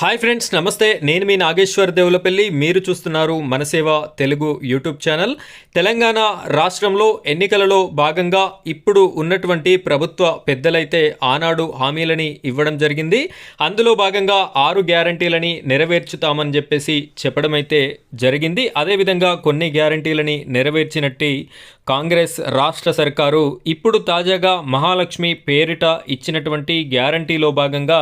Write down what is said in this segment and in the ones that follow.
Hi friends నమస్తే. నేను మీ నాగేశ్వర్ దేవులపల్లి. మీరు చూస్తున్నారు మనసేవ తెలుగు యూట్యూబ్ ఛానల్. తెలంగాణ రాష్ట్రంలో ఎన్నికలలో భాగంగా ఇప్పుడు ఉన్నటువంటి ప్రభుత్వ పెద్దలైతే ఆనాడు హామీలని ఇవ్వడం జరిగింది. అందులో భాగంగా ఆరు గ్యారంటీలని నెరవేర్చుతామని చెప్పేసి చెప్పడం అయితే జరిగింది. అదేవిధంగా కొన్ని గ్యారంటీలని నెరవేర్చినట్టు కాంగ్రెస్ రాష్ట్ర సర్కారు ఇప్పుడు తాజాగా మహాలక్ష్మి పేరిట ఇచ్చినటువంటి గ్యారంటీలో భాగంగా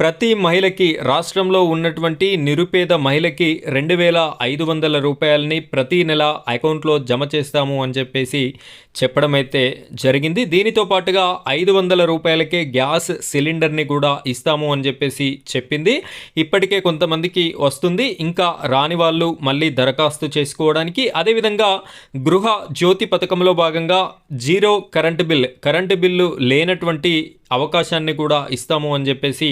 ప్రతి మహిళకి రాష్ట్రంలో ఉన్నటువంటి నిరుపేద మహిళకి రెండు వేల ఐదు వందల రూపాయలని ప్రతి నెల అకౌంట్లో జమ చేస్తాము అని చెప్పేసి చెప్పడం అయితే జరిగింది. దీనితో పాటుగా ఐదు వందల రూపాయలకే గ్యాస్ సిలిండర్ని కూడా ఇస్తాము అని చెప్పేసి చెప్పింది. ఇప్పటికే కొంతమందికి వస్తుంది. ఇంకా రాని వాళ్ళు మళ్ళీ దరఖాస్తు చేసుకోవడానికి. అదేవిధంగా గృహ జ్యోతి పథకం పథకంలో భాగంగా zero current bill current bill లేనటువంటి అవకాశాన్ని కూడా ఇస్తాము అని చెప్పేసి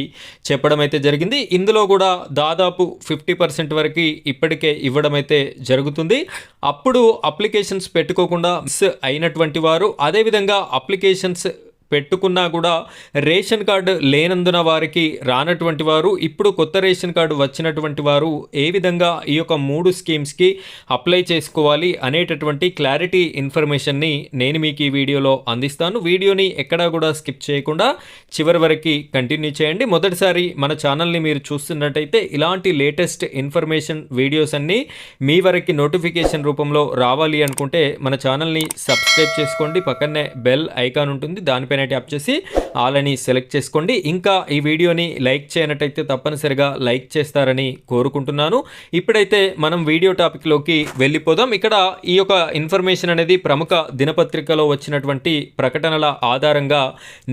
చెప్పడం అయితే జరిగింది. ఇందులో కూడా దాదాపు ఫిఫ్టీ పర్సెంట్ వరకు ఇప్పటికే ఇవ్వడం అయితే జరుగుతుంది. అప్పుడు అప్లికేషన్స్ పెట్టుకోకుండా మిస్ అయినటువంటి వారు అదేవిధంగా అప్లికేషన్స్ పెట్టుకున్నా కూడా రేషన్ కార్డు లేనందున వారికి రానటువంటి వారు ఇప్పుడు కొత్త రేషన్ కార్డు వచ్చినటువంటి వారు ఏ విధంగా ఈ యొక్క మూడు స్కీమ్స్కి అప్లై చేసుకోవాలి అనేటటువంటి క్లారిటీ ఇన్ఫర్మేషన్ని నేను మీకు ఈ వీడియోలో అందిస్తాను. వీడియోని ఎక్కడా కూడా స్కిప్ చేయకుండా చివరి వరకు కంటిన్యూ చేయండి. మొదటిసారి మన ఛానల్ని మీరు చూస్తున్నట్టయితే ఇలాంటి లేటెస్ట్ ఇన్ఫర్మేషన్ వీడియోస్ అన్నీ మీ వరకు నోటిఫికేషన్ రూపంలో రావాలి అనుకుంటే మన ఛానల్ని సబ్స్క్రైబ్ చేసుకోండి. పక్కనే బెల్ ఐకాన్ ఉంటుంది. దానిపైన ట్యాప్ చేసి ఆల్ అని సెలెక్ట్ చేసుకోండి. ఇంకా ఈ వీడియోని లైక్ చేయనట్టయితే తప్పనిసరిగా లైక్ చేస్తారని కోరుకుంటున్నాను. ఇప్పుడైతే మనం వీడియో టాపిక్లోకి వెళ్ళిపోదాం. ఇక్కడ ఈ యొక్క ఇన్ఫర్మేషన్ అనేది ప్రముఖ దినపత్రికలో వచ్చినటువంటి ప్రకటనల ఆధారంగా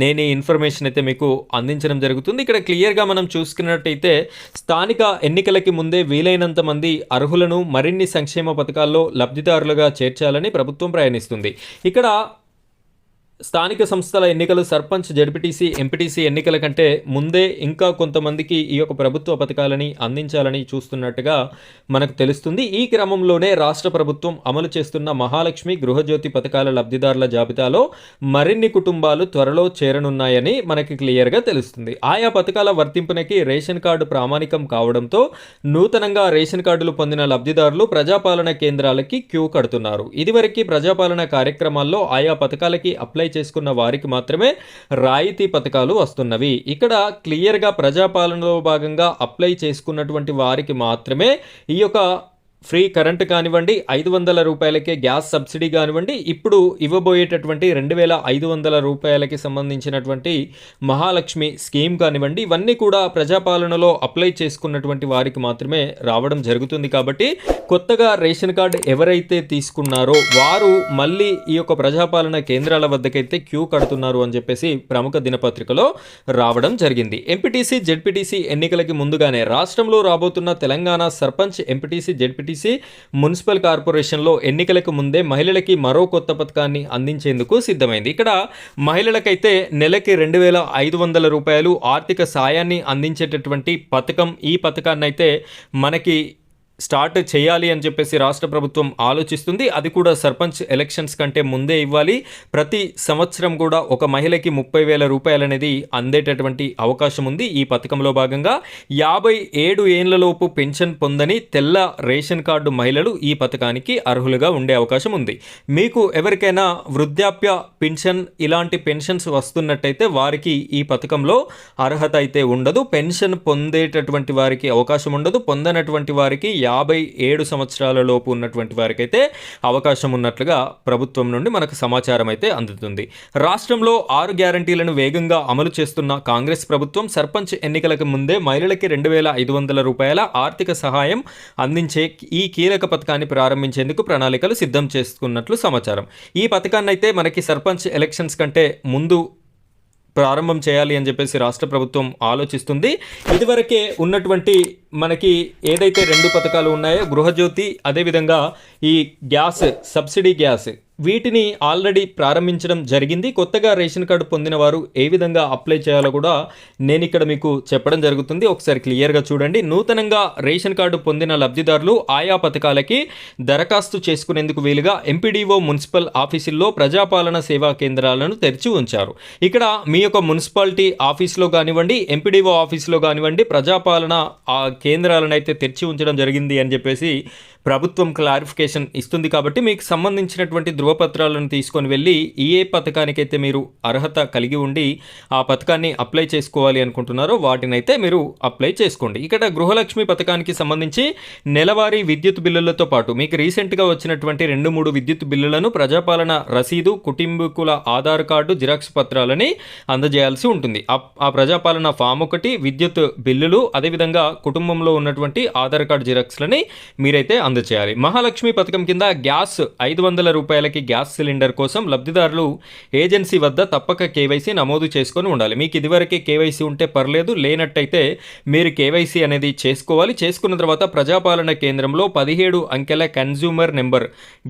నేను ఈ ఇన్ఫర్మేషన్ అయితే మీకు అందించడం జరుగుతుంది. ఇక్కడ క్లియర్గా మనం చూసుకున్నట్టయితే స్థానిక ఎన్నికలకి ముందే వీలైనంత మంది అర్హులను మరిన్ని సంక్షేమ పథకాల్లో లబ్ధిదారులుగా చేర్చాలని ప్రభుత్వం ప్రయాణిస్తుంది ఇక్కడ స్థానిక సంస్థల ఎన్నికలు సర్పంచ్ జడ్పీటీసీ ఎంపీటీసీ ఎన్నికల కంటే ముందే ఇంకా కొంతమందికి ఈ యొక్క ప్రభుత్వ పథకాలని అందించాలని చూస్తున్నట్టుగా మనకు తెలుస్తుంది. ఈ క్రమంలోనే రాష్ట్ర ప్రభుత్వం అమలు చేస్తున్న మహాలక్ష్మి గృహజ్యోతి పథకాల లబ్ధిదారుల జాబితాలో మరిన్ని కుటుంబాలు త్వరలో చేరనున్నాయని మనకి క్లియర్గా తెలుస్తుంది. ఆయా పథకాల వర్తింపునకి రేషన్ కార్డు ప్రామాణికం కావడంతో నూతనంగా రేషన్ కార్డులు పొందిన లబ్ధిదారులు ప్రజాపాలన కేంద్రాలకి క్యూ కడుతున్నారు. ఇదివరకు ప్రజాపాలన కార్యక్రమాల్లో ఆయా పథకాలకి అప్లై చేసుకున్న వారికి మాత్రమే రాయితీ పథకాలు వస్తున్నవి. ఇక్కడ క్లియర్గా ప్రజాపాలనలో భాగంగా అప్లై చేసుకున్నటువంటి వారికి మాత్రమే ఈ యొక్క ఫ్రీ కరెంట్ కానివ్వండి ఐదు వందల రూపాయలకే గ్యాస్ సబ్సిడీ కానివ్వండి ఇప్పుడు ఇవ్వబోయేటటువంటి రెండు వేల ఐదు వందల రూపాయలకి సంబంధించినటువంటి మహాలక్ష్మి స్కీమ్ కానివ్వండి ఇవన్నీ కూడా ప్రజాపాలనలో అప్లై చేసుకున్నటువంటి వారికి మాత్రమే రావడం జరుగుతుంది కాబట్టి కొత్తగా రేషన్ కార్డు ఎవరైతే తీసుకున్నారో వారు మళ్ళీ ఈ యొక్క ప్రజాపాలన కేంద్రాల వద్దకైతే క్యూ కడుతున్నారు అని చెప్పేసి ప్రముఖ దినపత్రికలో రావడం జరిగింది. ఎంపీటీసీ జెడ్పీటీసీ ఎన్నికలకి ముందుగానే రాష్ట్రంలో రాబోతున్న Telangana sarpanch MPTC ZPTC municipal కార్పొరేషన్లో ఎన్నికలకు ముందే మహిళలకి మరో కొత్త పథకాన్ని అందించేందుకు సిద్ధమైంది. ఇక్కడ మహిళలకైతే నెలకి రెండు వేల ఐదు వందల రూపాయలు ఆర్థిక సాయాన్ని అందించేటటువంటి పథకం ఈ పథకాన్ని అయితే మనకి స్టార్ట్ చేయాలి అని చెప్పేసి రాష్ట్ర ప్రభుత్వం ఆలోచిస్తుంది. అది కూడా సర్పంచ్ ఎలక్షన్స్ కంటే ముందే ఇవ్వాలి. ప్రతి సంవత్సరం కూడా ఒక మహిళకి ముప్పై వేల రూపాయలు అనేది అందేటటువంటి అవకాశం ఉంది ఈ పథకంలో భాగంగా. యాభై ఏడు ఏళ్ళలోపు పెన్షన్ పొందని తెల్ల రేషన్ కార్డు మహిళలు ఈ పథకానికి అర్హులుగా ఉండే అవకాశం ఉంది. మీకు ఎవరికైనా వృద్ధాప్య పెన్షన్ ఇలాంటి పెన్షన్స్ వస్తున్నట్టయితే వారికి ఈ పథకంలో అర్హత అయితే ఉండదు. పెన్షన్ పొందేటటువంటి వారికి అవకాశం ఉండదు. పొందనటువంటి వారికి యాభై ఏడు సంవత్సరాల లోపు ఉన్నటువంటి వారికైతే అవకాశం ఉన్నట్లుగా ప్రభుత్వం నుండి మనకు సమాచారం అయితే అందుతుంది. రాష్ట్రంలో ఆరు గ్యారంటీలను వేగంగా అమలు చేస్తున్న కాంగ్రెస్ ప్రభుత్వం సర్పంచ్ ఎన్నికలకు ముందే మహిళలకి రెండు వేల ఐదు వందల రూపాయల ఆర్థిక సహాయం అందించే ఈ కీలక పథకాన్ని ప్రారంభించేందుకు ప్రణాళికలు సిద్ధం చేసుకున్నట్లు సమాచారం. ఈ పథకాన్ని అయితే మనకి సర్పంచ్ ఎలక్షన్స్ కంటే ముందు ప్రారంభం చేయాలి అని చెప్పేసి రాష్ట్ర ప్రభుత్వం ఆలోచిస్తుంది. ఇదివరకే ఉన్నటువంటి మనకి ఏదైతే రెండు పథకాలు ఉన్నాయో గృహజ్యోతి అదేవిధంగా ఈ గ్యాస్ సబ్సిడీ గ్యాస్ వీటిని ఆల్రెడీ ప్రారంభించడం జరిగింది. కొత్తగా రేషన్ కార్డు పొందిన వారు ఏ విధంగా అప్లై చేయాలో కూడా నేను ఇక్కడ మీకు చెప్పడం జరుగుతుంది. ఒకసారి క్లియర్గా చూడండి. నూతనంగా రేషన్ కార్డు పొందిన లబ్ధిదారులు ఆయా పథకాలకి దరఖాస్తు చేసుకునేందుకు వీలుగా ఎంపీడీఓ మున్సిపల్ ఆఫీసుల్లో ప్రజాపాలన సేవా కేంద్రాలను తెరిచి ఉంచారు. ఇక్కడ మీ యొక్క మున్సిపాలిటీ ఆఫీస్లో కానివ్వండి ఎంపీడీఓ ఆఫీస్లో కానివ్వండి ప్రజాపాలన కేంద్రాలను అయితే తెరిచి ఉంచడం జరిగింది అని చెప్పేసి ప్రభుత్వం క్లారిఫికేషన్ ఇస్తుంది కాబట్టి మీకు సంబంధించినటువంటి ధృవపత్రాలను తీసుకొని వెళ్ళి ఏ పథకానికైతే మీరు అర్హత కలిగి ఉండి ఆ పథకాన్ని అప్లై చేసుకోవాలి అనుకుంటున్నారో వాటినైతే మీరు అప్లై చేసుకోండి. ఇక్కడ గృహలక్ష్మి పథకానికి సంబంధించి నెలవారీ విద్యుత్ బిల్లులతో పాటు మీకు రీసెంట్గా వచ్చినటువంటి రెండు మూడు విద్యుత్ బిల్లులను ప్రజాపాలన రసీదు కుటుంబీకుల ఆధార్ కార్డు జిరాక్స్ పత్రాలని అందజేయాల్సి ఉంటుంది. ఆ ప్రజాపాలన ఫామ్ ఒకటి విద్యుత్ బిల్లులు అదేవిధంగా కుటుంబంలో ఉన్నటువంటి ఆధార్ కార్డు జిరాక్స్లని మీరైతే అందచేయాలి మహాలక్ష్మి పథకం కింద గ్యాస్ ఐదు వందల రూపాయలకి గ్యాస్ సిలిండర్ కోసం లబ్ధిదారులు ఏజెన్సీ వద్ద తప్పక కేవైసీ నమోదు చేసుకొని ఉండాలి. మీకు ఇదివరకే కేవైసీ ఉంటే పర్లేదు లేనట్టయితే మీరు కేవైసీ అనేది చేసుకోవాలి. చేసుకున్న తర్వాత ప్రజాపాలన కేంద్రంలో పదిహేడు అంకెల కన్జ్యూమర్ నెంబర్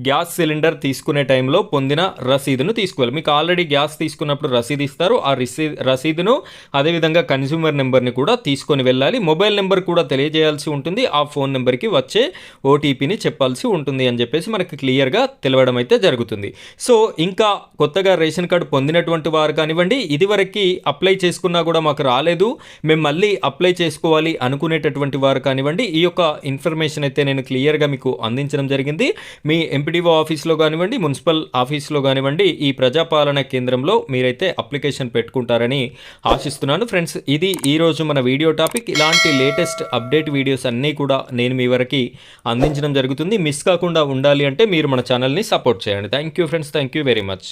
గ్యాస్ సిలిండర్ తీసుకునే టైంలో పొందిన రసీదును తీసుకోవాలి. మీకు ఆల్రెడీ గ్యాస్ తీసుకున్నప్పుడు రసీదు ఇస్తారు. ఆ రిసీ రసీదును అదేవిధంగా కన్జ్యూమర్ నెంబర్ని కూడా తీసుకొని వెళ్ళాలి. మొబైల్ నెంబర్ కూడా తెలియజేయాల్సి ఉంటుంది. ఆ ఫోన్ నెంబర్కి వచ్చే ఓటీపీ ఓటీపీని చెప్పాల్సి ఉంటుంది అని చెప్పేసి మనకి క్లియర్గా తెలవడం అయితే జరుగుతుంది. సో ఇంకా కొత్తగా రేషన్ కార్డు పొందినటువంటి వారు కానివ్వండి ఇదివరకు అప్లై చేసుకున్నా కూడా మాకు రాలేదు. మేము మళ్ళీ అప్లై చేసుకోవాలి అనుకునేటటువంటి వారు కానివ్వండి ఈ యొక్క ఇన్ఫర్మేషన్ అయితే నేను క్లియర్గా మీకు అందించడం జరిగింది. మీ ఎంపీడీఓ ఆఫీస్లో కానివ్వండి మున్సిపల్ ఆఫీస్లో కానివ్వండి ఈ ప్రజాపాలన కేంద్రంలో మీరైతే అప్లికేషన్ పెట్టుకుంటారని ఆశిస్తున్నాను. ఫ్రెండ్స్ ఇది ఈరోజు మన వీడియో టాపిక్. ఇలాంటి లేటెస్ట్ అప్డేట్ వీడియోస్ అన్నీ కూడా నేను మీ వరకు అందించడం జరుగుతుంది. మిస్ కాకుండా ఉండాలి అంటే మీరు మన ఛానల్ని సపోర్ట్ చేయండి. Thank you friends thank you very much